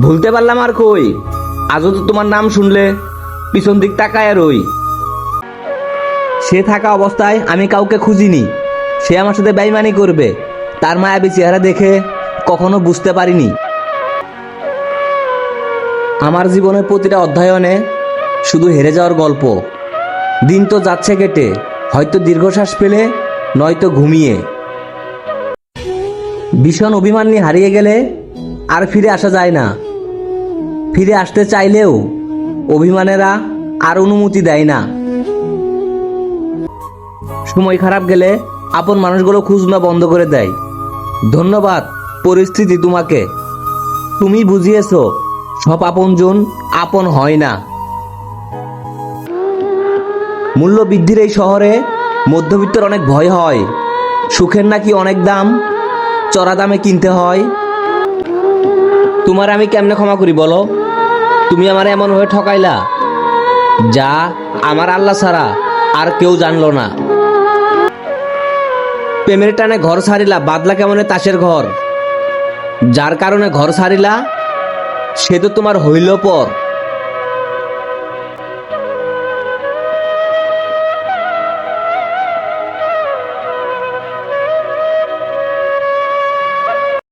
ভুলতে পারলাম আর কই? আজও তো তোমার নাম শুনলে পিছন দিক তাকায় রই সে থাকা অবস্থায় আমি কাউকে খুঁজিনি। সে আমার সাথে বেইমানি করবে। তার মায়াবী চেহারা দেখে কখনো বুঝতে পারিনি। আমার জীবনের প্রতিটা অধ্যয়নে শুধু হেরে যাওয়ার গল্প। দিন তো যাচ্ছে কেটে, হয়তো দীর্ঘশ্বাস পেলে নয়তো ঘুমিয়ে। ভীষণ অভিমান নিয়ে হারিয়ে গেলে আর ফিরে আসা যায় না। ফিরে আসতে চাইলেও অভিমানেরা আর অনুমতি দেয় না। সময় খারাপ গেলে আপন মানুষগুলো খুঁজনা বন্ধ করে দেয়। ধন্যবাদ, পরিস্থিতি তোমাকে। তুমি বুঝিয়েছো, সব আপনজন আপন হয় না। মূল্য বৃদ্ধির এই শহরে মধ্যবিত্তের অনেক ভয় হয়। সুখের নাকি অনেক দাম, চড়া দামে কিনতে হয়। তোমার আমি কেমনে ক্ষমা করি বলো? তুমি আমার এমন হয়ে ঠকাইলা যা আমার আল্লাহ ছাড়া আর কেউ জানলো না। প্রেমের টানে ঘর সারিলা বাদলা কেমনে তাসের ঘর? যার কারণে ঘর সারিলা সে তো তোমার হইল পর।